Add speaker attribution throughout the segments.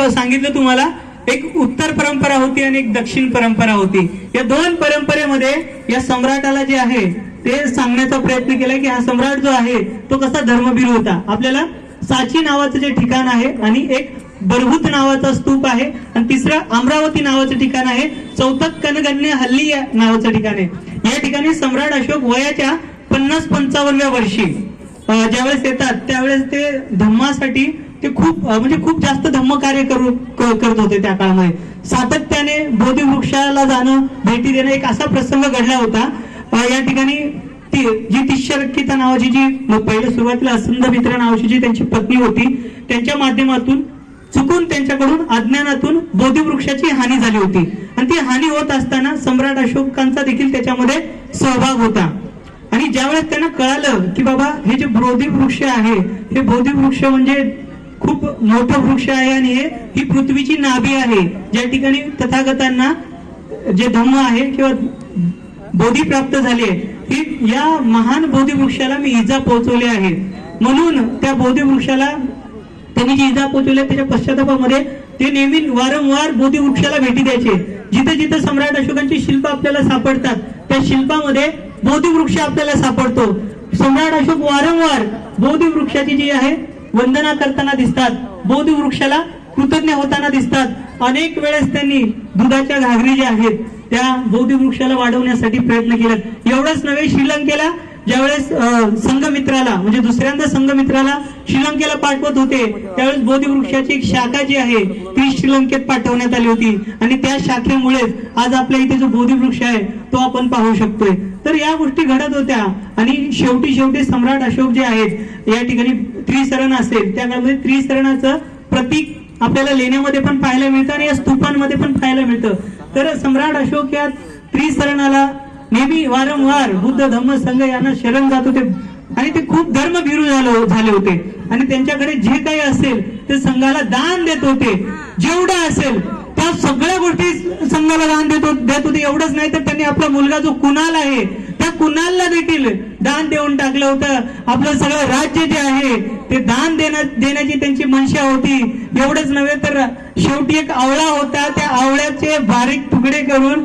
Speaker 1: सांगितलं तुम्हाला एक उत्तर परंपरा होती आणि एक दक्षिण परंपरा होती. या दोन परंपरेमध्ये या सम्राटाला जे आहे ते सांगण्याचा प्रयत्न केला की हा सम्राट जो आहे तो कसा धर्मवीर होता. आपल्याला साची नावाचं जे ठिकाण आहे आणि एक बरभूत नावाचा स्तूप आहे आणि तिसरं अमरावती नावाचं ठिकाण आहे चौथं कनगण्य हल्ली या नावाचं ठिकाण आहे. या ठिकाणी सम्राट अशोक वयाच्या पन्नास पंचावन्नव्या वर्षी ज्यावेळेस येतात त्यावेळेस ते धम्मासाठी ते खूप म्हणजे खूप जास्त धम्म कार्य करू करत होते त्या काळामध्ये. सातत्याने बोधी वृक्षाला जाणं भेटी देणं एक असा प्रसंग घडला होता. या ठिकाणी ती जी तिश्यरकिता नावाची जी पहिले सुरुवातीला असंध मित्र नावाची जी त्यांची पत्नी होती त्यांच्या माध्यमातून चुकून त्यांच्याकडून अज्ञानातून बोधिवृक्षाची हानी झाली होती. आणि ती हानी होत असताना सम्राट अशोकांचा देखील त्याच्यामध्ये सहभाग होता. आणि ज्यावेळेस त्यांना कळालं की बाबा हे जे बोधी वृक्ष आहे हे बोधी वृक्ष म्हणजे खूप मोठं वृक्ष आहे आणि हे ही पृथ्वीची नाभी आहे. ज्या ठिकाणी तथागतांना जे धम्म आहे किंवा बोधी प्राप्त झाली आहे ही या महान बोधी वृक्षाला मी इजा पोहोचवली आहे. म्हणून त्या बोधी वृक्षाला त्यांनी जी इजा पोहोचवली आहे, त्याच्या पश्चातापामध्ये ते नेहमी वारंवार बोधी वृक्षाला भेटी द्यायचे. जिथे जिथे सम्राट अशोकांची शिल्प आपल्याला सापडतात त्या शिल्पामध्ये बोधी वृक्ष आपल्याला सापडतो. सम्राट अशोक वारंवार बोधी वृक्षाची जी आहे वंदना करताना दिसतात. बोधी वृक्षाला कृतज्ञ होताना दिसतात. अनेक वेळेस त्यांनी दुधाच्या घागरी ज्या आहेत त्या बोधी वृक्षाला वाढवण्यासाठी प्रयत्न केला एवढंच नव्हे श्रीलंकेला ज्यावेळेस अं, संघमित्राला म्हणजे दुसऱ्यांदा संघमित्राला श्रीलंकेला पाठवत होते त्यावेळेस बोधी वृक्षाची एक शाखा जी आहे ती श्रीलंकेत पाठवण्यात आली होती. आणि त्या शाखेमुळेच आज आपल्या इथे जो बोधी वृक्ष आहे तो आपण पाहू शकतोय. तर या गोष्टी घडत होत्या. आणि शेवटी शेवटी सम्राट अशोक जे आहेत या ठिकाणी त्रिसरण असेल त्या काळामध्ये त्रिसरणाचं प्रतीक आपल्याला लेण्यामध्ये पण पाहायला मिळतं आणि या स्तूपांमध्ये पण पाहायला मिळतं. तर सम्राट अशोक या त्रिसरणाला नेहमी वारंवार बुद्ध धम्म संघ यांना शरण जात होते. आणि ते खूप धर्मभिरू झाले होते. आणि त्यांच्याकडे जे काही असेल ते संघाला दान देत होते. जेवढं असेल त्या सगळ्या गोष्टी संघाला दान देतो देत होते एवढंच नाही तर त्यांनी आपला मुलगा जो कुणाल आहे त्या कुणालला देखील दान देऊन टाकलं होतं. आपलं सगळं राज्य जे आहे ते दान देण्या देण्याची त्यांची मनशा होती. एवढंच नव्हे तर शेवटी एक आवळा होता. त्या आवळ्याचे बारीक तुकडे करून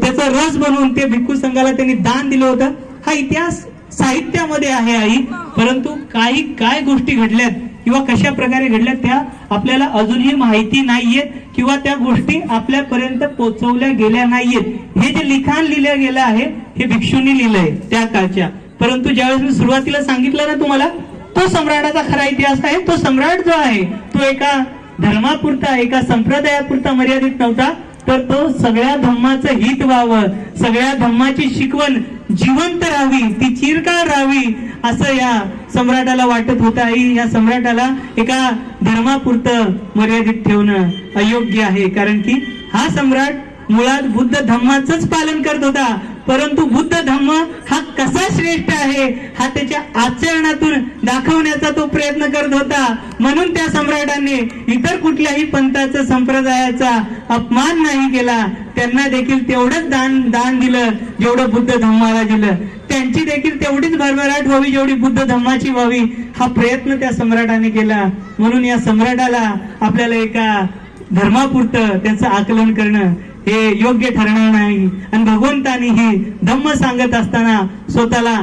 Speaker 1: त्याचा रस बनवून ते भिक्खू संघाला त्यांनी दान दिलं होतं. हा इतिहास साहित्यामध्ये आहे आई. परंतु काही काय गोष्टी घडल्यात किंवा कशा प्रकारे घडल्यात त्या आपल्याला अजूनही माहिती नाहीयेत किंवा त्या गोष्टी आपल्यापर्यंत पोहोचवल्या गेल्या नाहीयेत. हे जे लिखाण लिहिलं गेलं आहे हे भिक्षूंनी लिहिलंय त्या काळच्या. परंतु ज्यावेळेस मी सुरुवातीला सांगितलं ना तुम्हाला तो सम्राटाचा खरा इतिहास आहे तो सम्राट जो आहे तो एका धर्मापुरता एका संप्रदायापुरता मर्यादित नव्हता तर तो सगळ्या धम्माचं हित व्हावं सगळ्या धम्माची शिकवण जिवंत राहावी ती चिरकाळ राहावी असं या सम्राटाला वाटत होतं. आई या सम्राटाला एका धर्मापुरतं मर्यादित ठेवणं अयोग्य आहे. कारण की हा सम्राट मुळात बुद्ध धम्माचंच पालन करत होता. परंतु बुद्ध धम्म हा कसा श्रेष्ठ आहे हा त्याच्या आचरणातून दाखवण्याचा तो प्रयत्न करत होता. म्हणून त्या सम्राटाने इतर कुठल्याही पंथाचा संप्रदायाचा अपमान नाही केला. त्यांना देखील तेवढंच दान दान दिलं जेवढं बुद्ध धम्माला दिलं. त्यांची देखील तेवढीच भरभराट व्हावी जेवढी बुद्ध धम्माची व्हावी. हा प्रयत्न त्या सम्राटाने केला. म्हणून या सम्राटाला आपल्याला एका धर्मापुरतं त्याचं आकलन करणं हे योग्य ठरणार नाही. आणि भगवंतानीही धम्म सांगत असताना स्वतःला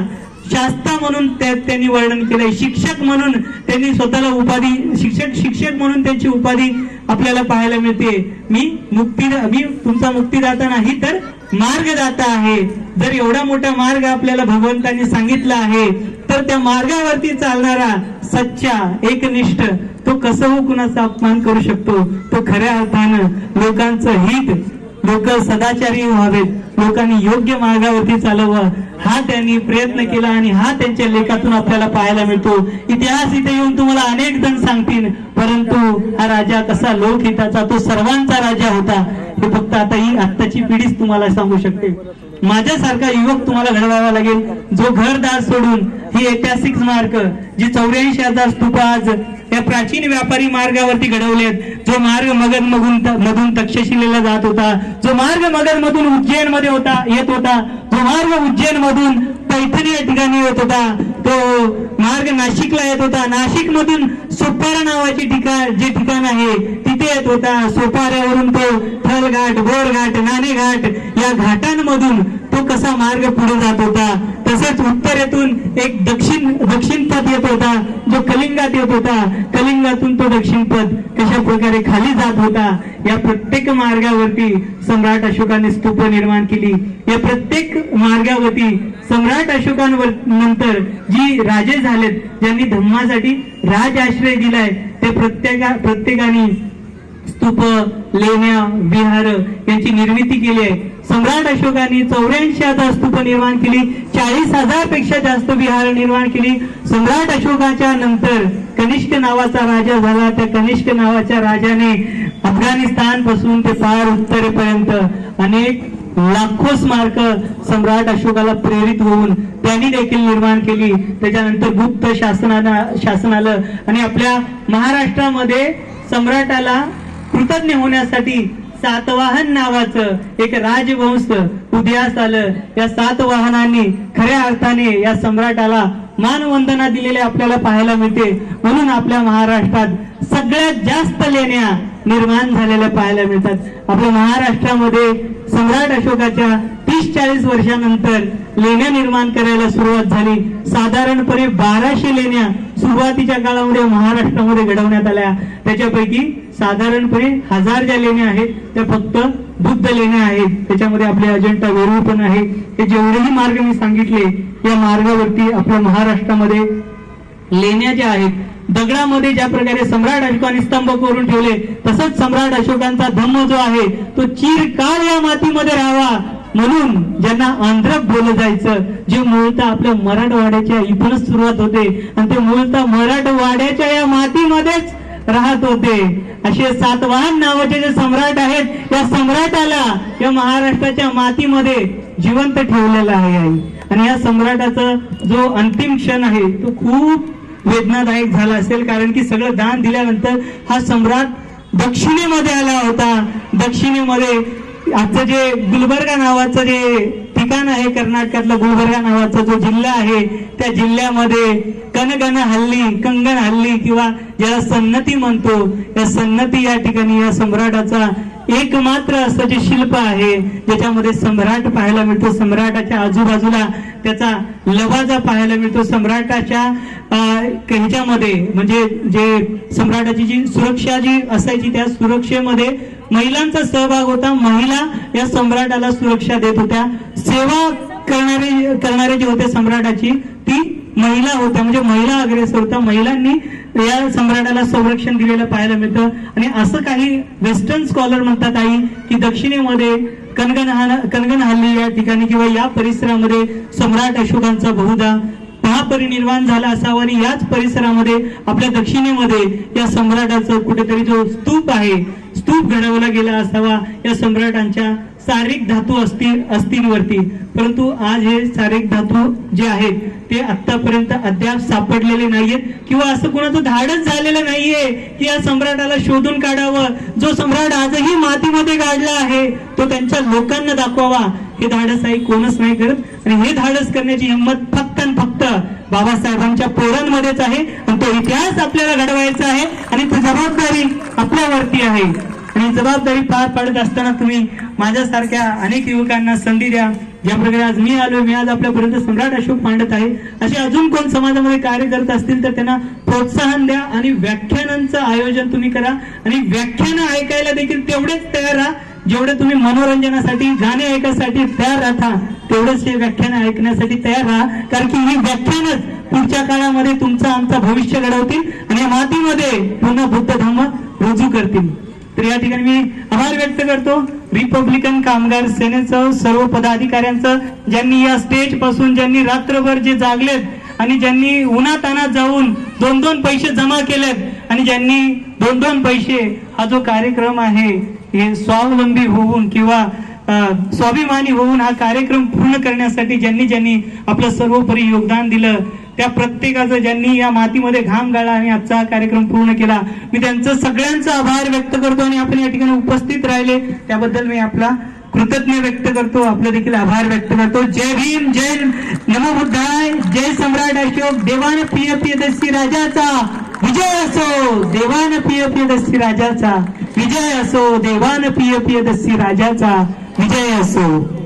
Speaker 1: शास्ता म्हणून त्यांनी वर्णन केलंय शिक्षक म्हणून त्यांनी स्वतःला उपाधी शिक्षक शिक्षक म्हणून त्यांची उपाधी आपल्याला पाहायला मिळते. मी मुक्ती मी तुमचा मुक्तीदाता नाही तर मार्गदाता आहे. जर एवढा मोठा मार्ग आपल्याला भगवंतांनी सांगितला आहे तर त्या मार्गावरती चालणारा सच्चा एकनिष्ठ तो कसं हो कुणाचा अपमान करू शकतो. तो खऱ्या अर्थानं लोकांचं हित लोक सदाचारी व्हावेत. लोकांनी योग्य मार्गावरती चालवावं हा त्यांनी प्रयत्न केला आणि हा त्यांच्या लेखातून आपल्याला पाहायला मिळतो. इतिहास इथे येऊन तुम्हाला अनेक जण सांगतील परंतु हा राजा कसा लोकहिताचा तो सर्वांचा राजा होता हे फक्त आता ही आत्ताची पिढीच तुम्हाला सांगू शकते. माझ्यासारखा युवक तुम्हाला घडवावा लागेल. जो घरदार सोडून ही ऐतिहासिक स्मारक जी चौऱ्याऐंशी हजार स्तूप आज या प्राचीन व्यापारी मार्गावरती घडवलेत. जो मार्ग मगध मधून मधून तक्षशिलेला जात होता. जो मार्ग मगध मधून उज्जैनमध्ये होता येत होता. जो मार्ग उज्जैन मधून पैठणी या ठिकाणी येत होता. तो मार्ग नाशिकला येत होता. नाशिक मधून सोपारा नावाची ठिकाण जे ठिकाण आहे तिथे येत होता. सोपाऱ्यावरून तो थलघाट बोरघाट नाणेघाट या घाटांमधून तो कसा मार्ग पुढे जात होता. तसेच उत्तरेतून एक दक्षिण दक्षिण पथ येत होता जो कलिंगात येत होता. कलिंगातून तो दक्षिण पथ कशा प्रकारे खाली जात होता या प्रत्येक मार्गावरती सम्राट अशोकाने स्तूप निर्माण केली. या प्रत्येक मार्गावरती सम्राट अशोकांवर नंतर जी राजे झालेत ज्यांनी धम्मासाठी राज आश्रय दिलाय ते प्रत्येका प्रत्येकाने स्तूप लेण्या विहार यांची निर्मिती केली आहे. सम्राट अशोकाने चौऱ्याऐंशी हजार स्तूप निर्माण केली चाळीस हजारपेक्षा जास्त विहार निर्माण केली. सम्राट अशोकाच्या नंतर कनिष्क नावाचा राजा झाला. त्या कनिष्क नावाच्या राजाने अफगाणिस्तानपासून ते पार उत्तरेपर्यंत अनेक लाखो स्मारक सम्राट अशोकाला प्रेरित होऊन त्यांनी देखील निर्माण केली. त्याच्यानंतर गुप्त शासनाला शासन आलं आणि आपल्या महाराष्ट्रामध्ये सम्राटाला कृतज्ञ होण्यासाठी सातवाहन नावाचं एक राजवंश उदयास आलं. या सातवाहनांनी खऱ्या अर्थाने या सम्राटाला मानवंदना दिलेले आपल्याला पाहायला मिळते. म्हणून आपल्या महाराष्ट्रात सगळ्यात जास्त लेण्या निर्माण झालेल्या पाहायला मिळतात. आपल्या महाराष्ट्रामध्ये सम्राट अशोकाच्या तीस चाळीस वर्षानंतर लेण्या निर्माण करायला सुरुवात झाली. साधारणपणे बाराशे लेण्या सुरुवातीच्या काळामध्ये महाराष्ट्रामध्ये घडवण्यात आल्या. त्याच्यापैकी साधारणपणे हजार ज्या लेण्या आहेत त्या फक्त बुद्ध लेण्या आहेत. त्याच्यामध्ये आपले अजंठा वेरूळ पण आहे. हे जेवढेही मार्ग मी सांगितले या मार्गावरती आपल्या महाराष्ट्रामध्ये लेण्या ज्या आहेत दगडामध्ये ज्या प्रकारे सम्राट अशोकाने स्तंभ करून ठेवले तसंच सम्राट अशोकांचा धम्म जो आहे तो चिरकाळ या मातीमध्ये राहावा. म्हणून ज्यांना आंध्र बोललं जायचं जे मूळतः आपल्या मराठवाड्याच्या इथूनच सुरुवात होते आणि ते मूळतः मराठवाड्याच्या या मातीमध्येच राहत होते. असे सातवाहन नावाचे जे सम्राट आहेत या सम्राटाला या महाराष्ट्राच्या मातीमध्ये जिवंत ठेवलेला आहे. आई आणि या सम्राटाचा जो अंतिम क्षण आहे तो खूप वेदनादायक झाला असेल कारण की सगळं दान दिल्यानंतर हा सम्राट दक्षिणेमध्ये आला होता. दक्षिणेमध्ये आजचं जे गुलबर्गा नावाचं जे ठिकाण आहे कर्नाटकातला गुलबर्गा नावाचा जो जिल्हा आहे त्या जिल्ह्यामध्ये कनगन हल्ली कंगन हल्ली किंवा ज्याला सन्नती म्हणतो या सन्नती या ठिकाणी या सम्राटाचा एकमात्र असं जे शिल्प आहे ज्याच्यामध्ये सम्राट पाहायला मिळतो सम्राटाच्या आजूबाजूला त्याचा लवाजा पाहायला मिळतो सम्राटाच्या ह्याच्यामध्ये म्हणजे जे सम्राटाची जी सुरक्षा जी असायची त्या सुरक्षेमध्ये महिलांचा सहभाग होता महिला या सम्राटाला सुरक्षा देत होत्या. सेवा करणारे करणारे जे होते सम्राटाची ती महिला होत्या म्हणजे महिला अग्रेसर होत्या. महिलांनी या सम्राटाला संरक्षण दिलेलं पाहायला मिळतं. आणि असं काही वेस्टर्न स्कॉलर म्हणतात आई की दक्षिणेमध्ये कनगन कनगन हल्ली या ठिकाणी किंवा या परिसरामध्ये सम्राट अशोकांचा बहुधा महापरिनिर्वाण झाला असावा आणि याच परिसरामध्ये आपल्या दक्षिणेमध्ये या सम्राटाचं कुठेतरी जो स्तूप आहे स्तूप घडवला गेला असावा या सम्राटांच्या सारिक धातू असतील अस्थिंवरती परंतु आज हे सारिक धातू जे आहेत ते आतापर्यंत अद्याप सापडलेले नाहीयेत. किंवा असं कोणाचं धाडच झालेलं नाहीये की या सम्राटाला शोधून काढावं. जो सम्राट आजही मातीमध्ये गाडला आहे तो त्यांच्या लोकांना दाखवावा. हे धाडस आई कोणच नाही करत. आणि हे धाडस करण्याची हिंमत फक्त आणि फक्त बाबासाहेबांच्या पोरांमध्येच आहे. आणि तो इतिहास आपल्याला घडवायचा आहे. आणि ती जबाबदारी आपल्यावरती आहे. आणि जबाबदारी पार पाडत असताना तुम्ही माझ्यासारख्या अनेक युवकांना संधी द्या. ज्या प्रकारे आज मी आलो मी आज आपल्यापर्यंत सम्राट अशोक मांडत आहे. असे अजून कोण समाजामध्ये कार्य करत असतील तर त्यांना प्रोत्साहन द्या आणि व्याख्यानांचं आयोजन तुम्ही करा. आणि व्याख्यानं ऐकायला देखील तेवढेच तयार राहा. जेवढे तुम्ही मनोरंजनासाठी गाणे ऐकायसाठी तयार राहता तेवढेच हे व्याख्यान ऐकण्यासाठी तयार राहा. कारण की ही व्याख्यानच पुढच्या काळामध्ये तुमचं आमचं भविष्य घडवतील आणि या मातीमध्ये पुन्हा बुद्ध धर्म रुजू करतील. तर या ठिकाणी मी आभार व्यक्त करतो. रिपब्लिकन कामगार सेनेचं सर्व पदाधिकाऱ्यांचं ज्यांनी या स्टेजपासून ज्यांनी रात्रभर जे जागलेत आणि ज्यांनी उन्हातानात जाऊन दोन दोन पैसे जमा केलेत आणि ज्यांनी दोन दोन पैसे हा जो कार्यक्रम आहे हे स्वावलंबी होऊन किंवा स्वाभिमानी होऊन हा कार्यक्रम पूर्ण करण्यासाठी ज्यांनी ज्यांनी आपलं सर्वोपरी योगदान दिलं त्या प्रत्येकाचं ज्यांनी या मातीमध्ये घाम गाळला आणि आजचा कार्यक्रम पूर्ण केला मी त्यांचं सगळ्यांचा आभार व्यक्त करतो आणि आपण या ठिकाणी उपस्थित राहिले. त्याबद्दल मी आपला कृतज्ञ व्यक्त करतो आपलं देखील आभार व्यक्त करतो. जय भीम जय नमो बुद्धाय जय सम्राट अशोक देवान प्रिय प्रियदर्शी राजाचा. विजय असो देवान प्रिय प्रियदर्शी राजाचा. विजय असो देवान पिय पिय राजाचा. विजय असो.